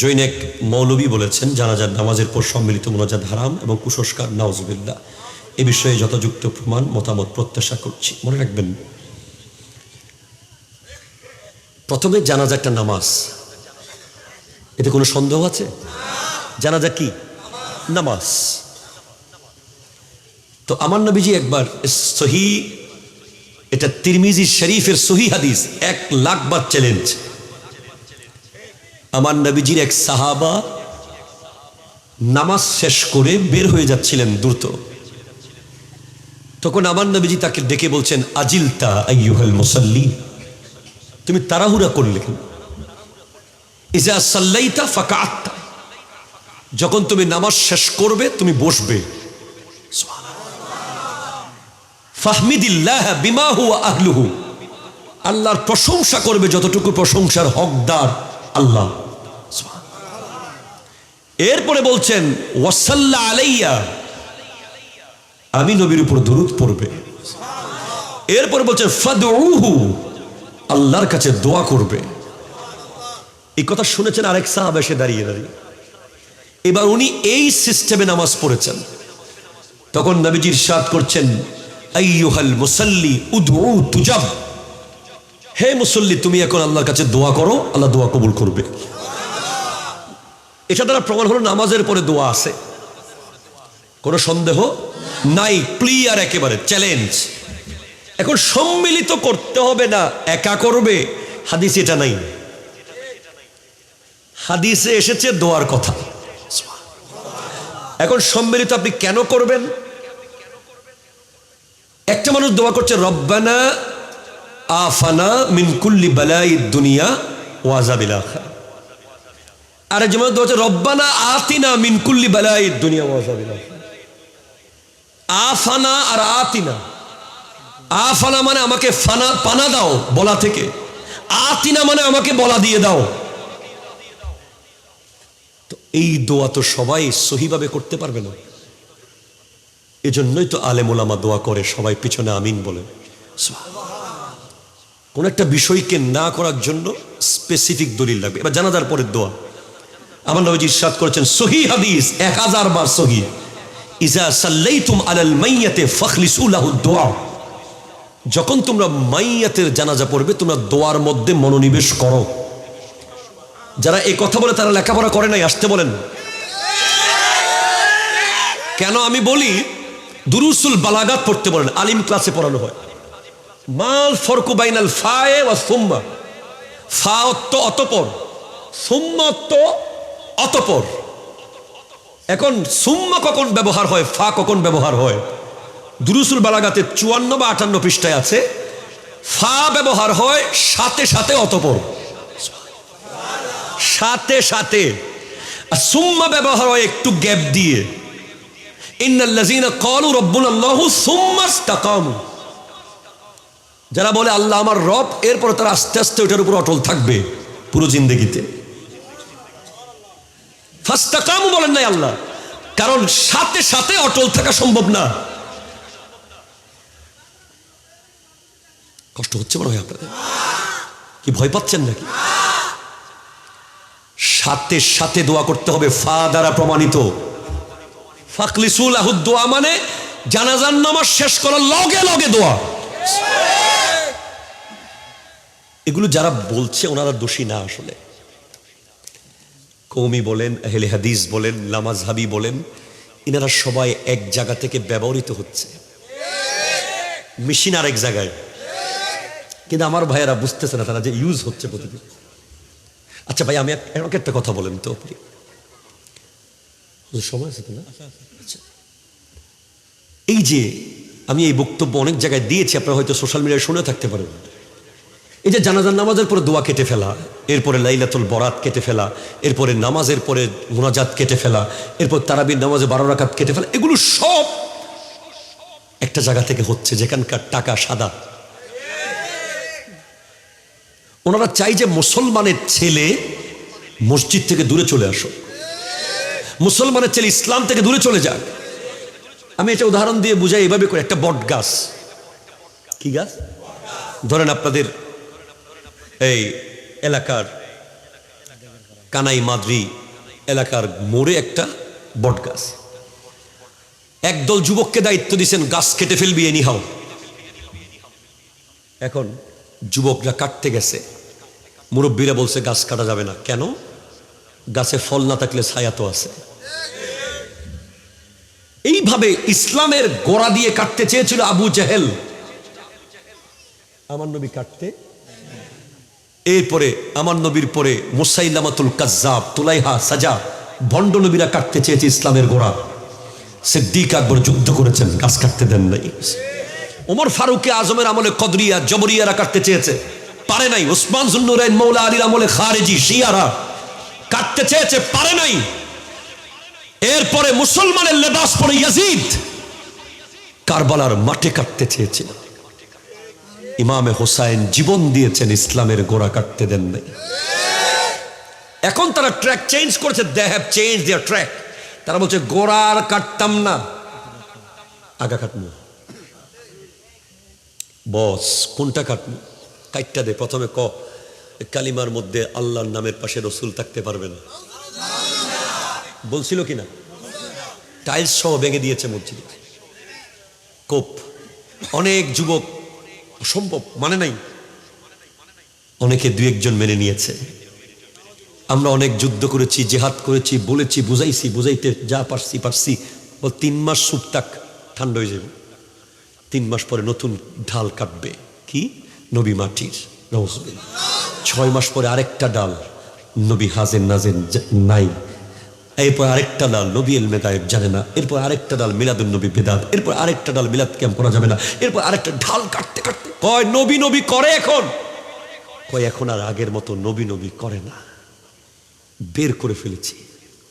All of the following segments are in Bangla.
জৈনেক মৌলবী বলেছেন, জানাজার নামাজের পর সম্মিলিত মোনাজাত হারাম এবং কুসংস্কার নাওজুবিল্লা এ বিষয়ে যথাযুক্ত প্রমাণ, মতামত প্রত্যাশা করছি। মনে রাখবেন, প্রথমে জানাজা একটা নামাজ। এতে কোনো সন্দেহ আছে? জানাজা কি? নামাজ। তো আমার নবীজি একবার সহি, এটা তিরমিজি শরীফের সহি হাদিস, এক লাখ বার চ্যালেঞ্জ আমার নবীজির এক সাহাবা নামাজ শেষ করে বের হয়ে যাচ্ছিলেন দ্রুত। তখন আমার নবীজি তাকে ডেকে বলছেন, আজিলতা আইয়ুহাল মুসাল্লি তুমি তাড়াহুড়া করলে ইজা যখন তুমি নামাজ শেষ করবে, তুমি বসবে। ফাহমিদিল্লাহ বিমা আহলুহু। আল্লাহর প্রশংসা করবে যতটুকু প্রশংসার হকদার আল্লাহ। এরপরে বলছেন, ওয়াসাল্লা আলাইয়া। আমি নবীর উপর দরুদ পড়বে। এরপরে বলছেন, ফাদউহু। আল্লাহর কাছে দোয়া করবে। এই কথা শুনেছেন আরেক সাহাব এসে দাঁড়িয়ে দাঁড়িয়ে। এবার উনি এই সিস্টেমে নামাজ পড়েছেন। তখন নবীজির সাদ করছেন, আইয়ুহাল মুসাল্লি উদউ তুজাব। হে মুসল্লি, তুমি এখন আল্লাহর কাছে দোয়া করো, আল্লাহ দোয়া কবুল করবে। এটা দ্বারা প্রমাণ হলো নামাজের পরে দোয়া আছে। কোনো সন্দেহ নাই ক্লিয়ার একেবারে চ্যালেঞ্জ এখন সম্মিলিত করতে হবে না, একা করবে, হাদিস এটা নাই। হাদিসে এসেছে দোয়ার কথা। এখন সম্মিলিত আপনি কেন করবেন? একটা মানুষ দোয়া করছে, রব্বানা আফানা মিন কুল্লি বালাই দুনিয়া ওয়াজাবিল আখিরা আর যেমন দোয়া রব্বানা আতিনা মিন কুল্লি বালাই দুনিয়া ওয়াজাবিল আফানা আর আতিনা। আফানা মানে আমাকে ফানা, পানা দাও বলা থেকে। আতিনা মানে আমাকে বলা দিয়ে দাও। তো এই দোয়া তো সবাই সহিভাবে করতে পারবে না। এজন্যই তো আলেম ওলামা দোয়া করে, সবাই পিছনে আমিন বলে। কোন একটা বিষয়কে না করার জন্য স্পেসিফিক দলিল লাগবে। এবার জানাজার পরের দোয়া। আমার নবীজি ইরশাদ করেছেন, সহি হাদিস, এক হাজার বার সহি। ইজা সাল্লাইতুম আলাল মাইয়াতে দোয়া। যখন তোমরা মাইয়াতের জানাজা পড়বে, তোমরা দোয়ার মধ্যে মনোনিবেশ করো। যারা এই কথা বলে তারা লেখাপড়া করে নাই, আসতে বলেন। কেন আমি বলি? দুরুসুল বালাগাত পড়তে বলেন, আলিম ক্লাসে পড়ানো হয়। মাল ফরকু বাইনাল ফায়ে ওয়া সুম্মা। ফা অত্ত অতপর, সুম্মা অত্ত অতপর। এখন সুম্মা কখন ব্যবহার হয়, ফা কখন ব্যবহার হয়? দুরুসুল বালাগাতে চুয়ান্ন বা আটান্ন পৃষ্ঠায় আছে। ফা ব্যবহার হয় সাথে সাথে অতপর। সাথে সাথে। সুম্মা ব্যবহার হয় একটু গ্যাপ দিয়ে। যারা বলে, আল্লাহ আমার রব, এরপর তারা আস্তে আস্তে ওটার উপর অটল থাকবে পুরো জিন্দগিতে। ফাস্তাকামু বলেন নাই আল্লাহ। কারণ সাথে সাথে অটল থাকা সম্ভব না। কষ্ট হচ্ছে মনে হয় আপনাদের? কি ভয় পাচ্ছেন নাকি? সাথে সাথে দোয়া করতে হবে, ফা দ্বারা প্রমাণিত। ফাকলিসুল আহুদ দোয়া মানে জানাজান নামাজ শেষ করার লগে লগে দোয়া। এগুলো যারা বলছে, ওনারা দোষী না আসলে। কৌমি বলেন, আহলে হাদিস বলেন লামাজহাবি বলেন, ইনারা সবাই এক জায়গা থেকে ব্যবহৃত হচ্ছে। মেশিন আর এক জায়গায়। কিন্তু আমার ভাইয়েরা বুঝতেছে না, তারা যে ইউজ হচ্ছে প্রতিদিন। আচ্ছা ভাই, আমি আমাকে একটা কথা বলেন তো, আপনি। সময় আছে না? আচ্ছা। এই যে, আমি এই বক্তব্য অনেক জায়গায় দিয়েছি, আপনারা হয়তো সোশ্যাল মিডিয়ায় শুনে থাকতে পারেন। এই যে জানাজার নামাজের পরে দোয়া কেটে ফেলা, এরপরে লাইলাতুল বরাত কেটে ফেলা, এরপরে নামাজের পরে মোনাজাত কেটে ফেলা, এরপর তারাবির নামাজে বারো রাকাত কেটে ফেলা, এগুলো সব একটা জায়গা থেকে হচ্ছে যেখানকার টাকা সাদা। ওনারা চাই যে মুসলমানের ছেলে মসজিদ থেকে দূরে চলে আসো মুসলমানের ছেলে ইসলাম থেকে দূরে চলে যাক। আমি এটা উদাহরণ দিয়ে বুঝাই, এভাবে করে একটা বট গাছ। কি গাছ? ধরেন আপনাদের এই এলাকার কানাই মাদ্রি এলাকার মোড়ে একটা বট গাছ। একদল যুবককে দায়িত্ব দিয়েছেন গাছ কেটে ফেলবি এনিহাও এখন যুবকরা কাটতে গেছে। মুরব্বীরা বলছে, গাছ কাটা যাবে না। কেন? গাছে ফল না থাকলে ছায়া তো আছে। এইভাবে ইসলামের গোড়া দিয়ে কাটতে চেয়েছিল আবু জাহেল। আমার নবী কাটতে এরপরে, আমার নবীর পরে মুসাইলামাতুল কাজ্জাব, তুলাইহা, সাজা, ভণ্ড নবীরা কাটতে চেয়েছে ইসলামের গোড়া। সিদ্দিক আকবর যুদ্ধ করেছেন গাছ কাটতে দেন নাই। ওমর ফারুকে আজমের আমলে কদরিয়া, জবরিয়ারা কাটতে চেয়েছে। পারে নাই ওসমান জুন্নুরাইন মৌলা আলীর আমলে খারেজি, শিয়ারা কাটতে চেয়েছে, পারে নাই। এরপরে মুসলমানের লেবাস পরে ইয়াজিদ কারবালার মাঠে কাটতে চেয়েছিল। ইমামে হোসাইন জীবন দিয়েছেন ইসলামের গোড়া কাটতে দেন নাই। এখন তারা ট্র্যাক চেঞ্জ করেছে they have change their track তারা বলছে, গোড়া আর কাটতাম না। আগা কাটবো বস, কোনটা কাটবো কাইটটা দে, প্রথমে ক। কালিমার মধ্যে আল্লাহর নামের পাশে রসুল থাকতে পারবে না বলছিল কিনা? টাইলস সহ ভেঙে দিয়েছে মসজিদে। কোপ। অনেক যুবক অসম্ভব মানে নাই। অনেকে দু একজন মেনে নিয়েছে। আমরা অনেক যুদ্ধ করেছি, জেহাদ করেছি, বলেছি, বুঝাইছি, বুঝাইতে যা পারছি পারছি। ও তিন মাস সুপ তাক ঠান্ডা হয়ে যাবে। তিন মাস পরে নতুন ঢাল কাটবে। কি? নবী মাটির ছয় মাস পরে আরেকটা ডাল। নবী হাজেন নাজেন নাই। এরপর আরেকটা নবী এল মেদায়েব জানে না। এরপর আরেকটা ডাল মিলাদুল নবী বেদাত। এরপর আরেকটা ডাল মিলাদ ক্যাম্প করা যাবে না। এরপর আরেকটা ঢাল কাটতে কাটতে কয় নবী নবী করে এখন? কয় এখন আর আগের মতো নবী নবী করে না। বের করে ফেলেছি।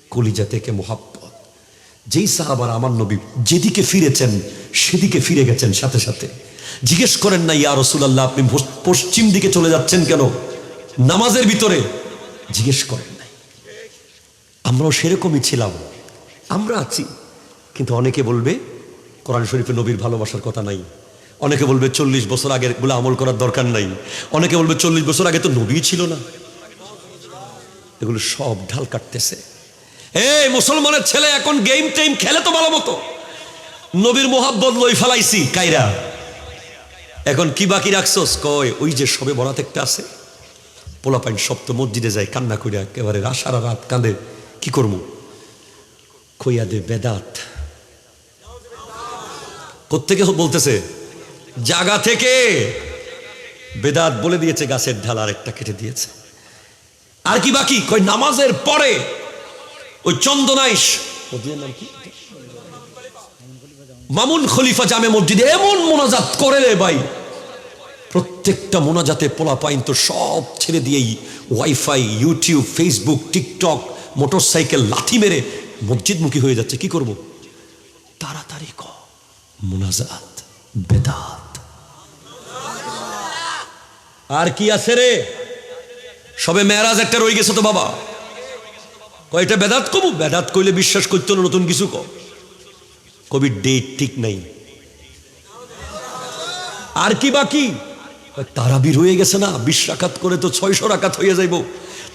কলিজা থেকে মোহাব্বত। যেই সাহাবার আমার নবী যেদিকে ফিরেছেন, সেদিকে ফিরে গেছেন সাথে সাথে। জিজ্ঞেস করেন না, ইয়া রসুলাল্লাহ, আপনি পশ্চিম দিকে চলে যাচ্ছেন কেন? নামাজের ভিতরে? জিজ্ঞেস করেন। আমরাও সেরকমই ছিলাম। আমরা আছি। কিন্তু অনেকে বলবে, কোরআন শরীফে নবীর ভালোবাসার কথা নাই। অনেকে বলবে, চল্লিশ বছর আগেরগুলো আমল করার দরকার নাই। অনেকে বলবে, চল্লিশ বছর আগে তো নবী ছিল না। এগুলো সব ঢাল কাটতেছে। এই মুসলমানের ছেলে এখন গেম টেম খেলে তো ভালো মতো। নবীর মোহাব্বত লই ফেলাইছি, কাইরা। এখন কি বাকি রাখছস? কয়, ওই যে সবে বরাত একটা আছে। পোলাপাইন সপ্ত মসজিদে যায়, কান্না করিয়া একেবারে সারা রাত কাঁদে। কি করব? কইয়া দে বেদাত। কোত্থেকে বলতেছে? জাগা থেকে। বেদাত বলে দিয়েছে, গাছের ঢাল আরেকটা কেটে দিয়েছে। আর কি বাকি? কই নামাজের পরে। ওই চন্দনাইশ। নাম কি? মামুন খলিফা জামে মসজিদে এমন মোনাজাত করে রে ভাই। প্রত্যেকটা মোনাজাতে পোলা পাইন তো সব ছেড়ে দিয়েই। WiFi, YouTube, Facebook, TikTok motorcycle লাথি মেরে মসজিদমুখী হয়ে যাচ্ছে, কি করব? তাড়াতাড়ি ক। বেদাত। আর কি আছে রে? সবে মেয়ারাজ একটা রয়ে গেছে তো বাবা। কয়টা বেদাত কবু? বেদাত কইলে বিশ্বাস করতো না নতুন কিছু ক। কবি ডেট ঠিক নাই। আর কি বাকি? তারাবির হয়ে গেছে না, বিশ রাকাত করে তো ছয়শো রাকাত হয়ে যাইব।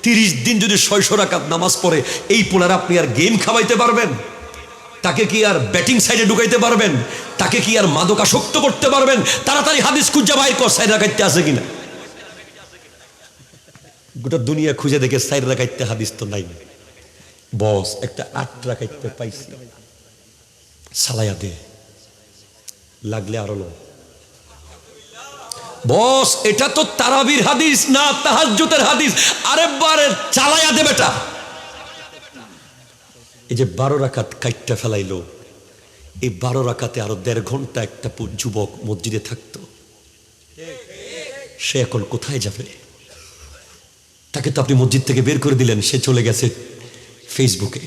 তিরিশ দিন যদি ছয়শো রাকাত নামাজ পড়ে, এই পোলার আপনি আর গেম খাওয়াইতে পারবেন? তাকে কি আর ব্যাটিং সাইডে ঢুকাইতে পারবেন? তাকে কি আর মাদকাসক্ত করতে পারবেন? তাড়াতাড়ি হাদিস খুঁজা বাইর কর সাইড রাখাইতে আছে কিনা? গোটা দুনিয়া খুঁজে দেখে সাইড রাখাইতে হাদিস তো নাই। বস, একটা আট রাখাইতে পাইছি। সালাইয়া দে। লাগলে আরও লো। বস, এটা তো তারাবির হাদিস, না তাহাজ্জুতের হাদিস। আরেকবার চালাইয়া দে বেটা। এই যে বারো রাকাত কাইটটা ফেলাইলো, এই বারো রাকাতে আরও দেড় ঘণ্টা একটা যুবক মসজিদে থাকতো। সে এখন কোথায় যাবে? তাকে তো আপনি মসজিদ থেকে বের করে দিলেন, সে চলে গেছে ফেসবুকে।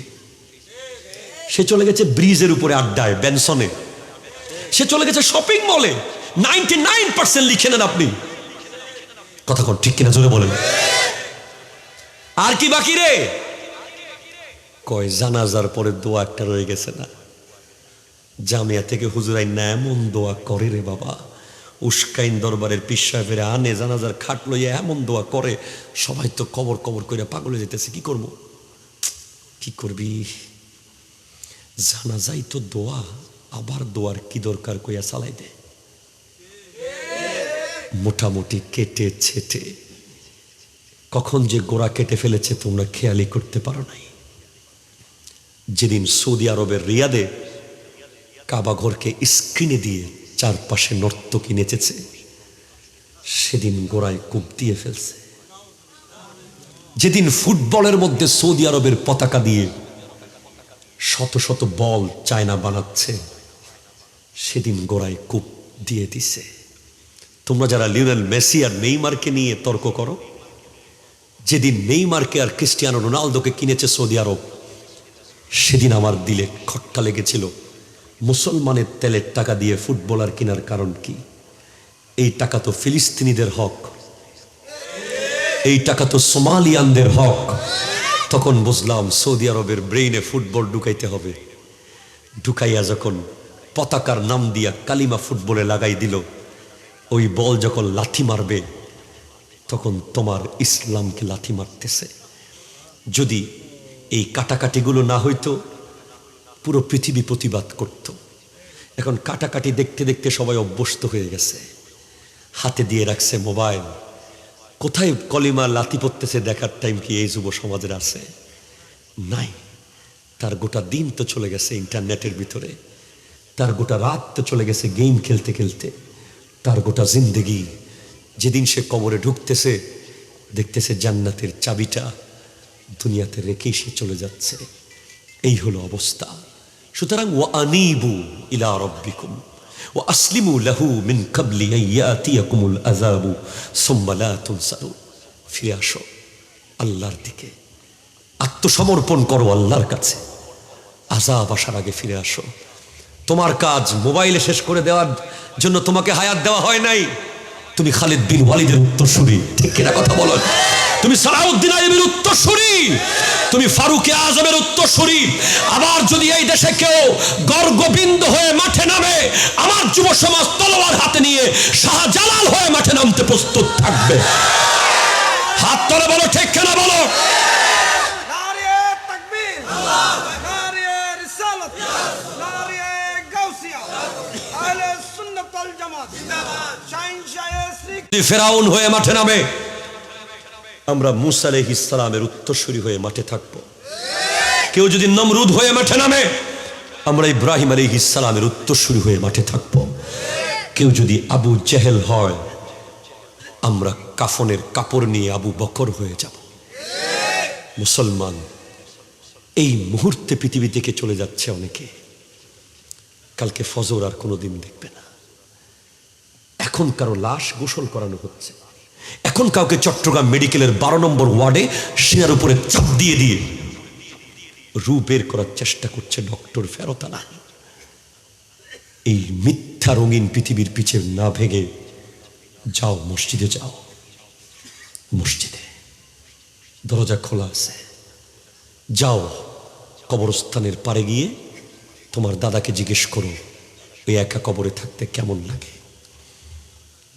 সে চলে গেছে ব্রিজের উপরে আড্ডায় বেনসনে সে চলে গেছে শপিং মলে। নাইনটি নাইন পার্সেন্ট লিখে নেন আপনি। কথা কোন, ঠিক কিনা? জোরে বলেন। আর কি বাকি রে? কয়, জানাজার পরে দোয়া একটা রয়ে গেছে না। জামিয়া থেকে হুজুরাই না এমন দোয়া করে রে বাবা। উস্কাইন দরবারের পিস সাহেবের আনে জানাজার খাট লইয়া এমন দোয়া করে। সবাই তো কবর কবর করে পাগলে যেতেছে কি করব? কি করবি? জানাজাই তো দোয়া, আবার দোয়ার কি দরকার কইয়া চালাই দে। মোটামুটি কেটে ছেটে। কখন যে গোড়া কেটে ফেলেছে তোমরা খেয়ালি করতে পারো নাই। যেদিন সৌদি আরবের রিয়াদে কাবা ঘরকে স্ক্রিনে দিয়ে চারপাশে নর্তকী নেচেছে, সেদিন গোড়ায় কূপ দিয়ে ফেলছে। যেদিন ফুটবলের মধ্যে সৌদি আরবের পতাকা দিয়ে শত শত বল চায়না বানাচ্ছে, সেদিন গোড়ায় কূপ দিয়ে দিছে। তোমরা যারা লিওনেল মেসি আর নেইমারকে নিয়ে তর্ক করো, যেদিন নেইমারকে আর ক্রিস্টিয়ানো রোনালদোকে কিনেছে সৌদি আরব, সেদিন আমার দিলে খটকা লেগেছিল। মুসলমানের তেলের টাকা দিয়ে ফুটবলার কেনার কারণ কি? এই টাকা তো ফিলিস্তিনিদের হক। এই টাকা তো সোমালিয়ানদের হক। তখন বুঝলাম সৌদি আরবের ব্রেইনে ফুটবল ঢুকাইতে হবে। ঢুকাইয়া যখন পতাকার নাম দিয়া কালিমা ফুটবলে লাগাই দিল ওই বল যখন লাথি মারবে, তখন তোমার ইসলামকে লাথি মারতেছে। যদি এই কাটাকাটিগুলো না হইতো, পুরো পৃথিবী প্রতিবাদ করত। এখন কাটাকাটি দেখতে দেখতে সবাই অভ্যস্ত হয়ে গেছে। হাতে দিয়ে রাখছে মোবাইল। কোথায় কলিমা লাথি পড়তেছে দেখার টাইম কি এই যুব সমাজের আছে? নাই। তার গোটা দিন তো চলে গেছে ইন্টারনেটের ভিতরে। তার গোটা রাত তো চলে গেছে গেম খেলতে খেলতে। তার গোটা জিন্দেগি যেদিন সে কবরে ঢুকতেছে, দেখতেছে জান্নাতের চাবিটা দুনিয়াতে রেখেই সে চলে যাচ্ছে। এই হলো অবস্থা। সুতরাং ও আনিবু ইলা রব্বিকুম ও আসলিমু লাহু মিন কাবলি ইয়াতিয়াকুমুল আযাবু, সুম্মা লা ফিরে আসো আল্লাহর দিকে। আত্মসমর্পণ করো আল্লাহর কাছে। আজাব আসার আগে ফিরে আসো। তোমার কাজ মোবাইলে শেষ করে দেওয়ার জন্য তোমাকে হায়াত দেওয়া হয় নাই। তুমি খালিদ বিন ওয়ালিদের উত্তরসূরি। ঠিক কিনা কথা বলো। তুমি সালাউদ্দিন আইবের উত্তরসূরি। তুমি ফারুকে আজমের উত্তরসূরি। আবার যদি এই দেশে কেউ গর্গবিন্দ হয়ে মাঠে নামে, আমার যুব সমাজ তলোয়ার হাতে নিয়ে শাহজালাল হয়ে মাঠে নামতে প্রস্তুত থাকবে। হাত তোলে বলো, ঠিক কেনা বলো? ফেরাউন হয়ে মাঠে নামে। আমরা মুসা আলহ ইসলামের উত্তরসূরি হয়ে মাঠে থাকব। কেউ যদি নমরুদ হয়ে মাঠে নামে, আমরা ইব্রাহিম আলী ইসলামের উত্তরসূরি হয়ে মাঠে থাকব। কেউ যদি আবু জেহেল হয়, আমরা কাফনের কাপড় নিয়ে আবু বকর হয়ে যাব। মুসলমান, এই মুহূর্তে পৃথিবী থেকে চলে যাচ্ছে অনেকে। কালকে ফজর আর কোনোদিন দেখবে না। এখন কারও লাশ গোসল করানো হচ্ছে। এখন কাউকে চট্টগ্রাম মেডিকেলের বারো নম্বর ওয়ার্ডে শিয়ার উপরে চাপ দিয়ে দিয়ে রু বের করার চেষ্টা করছে ডক্টর ফেরতানা এই মিথ্যা রঙিন পৃথিবীর পিছে না ভেঙে যাও, মসজিদে যাও। মসজিদে দরজা খোলা আছে। যাও, কবরস্থানের পারে গিয়ে তোমার দাদাকে জিজ্ঞেস করো ওই একা কবরে থাকতে কেমন লাগে?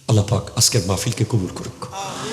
আল্লাহ আজকের মাহফিলকে কবুল করুক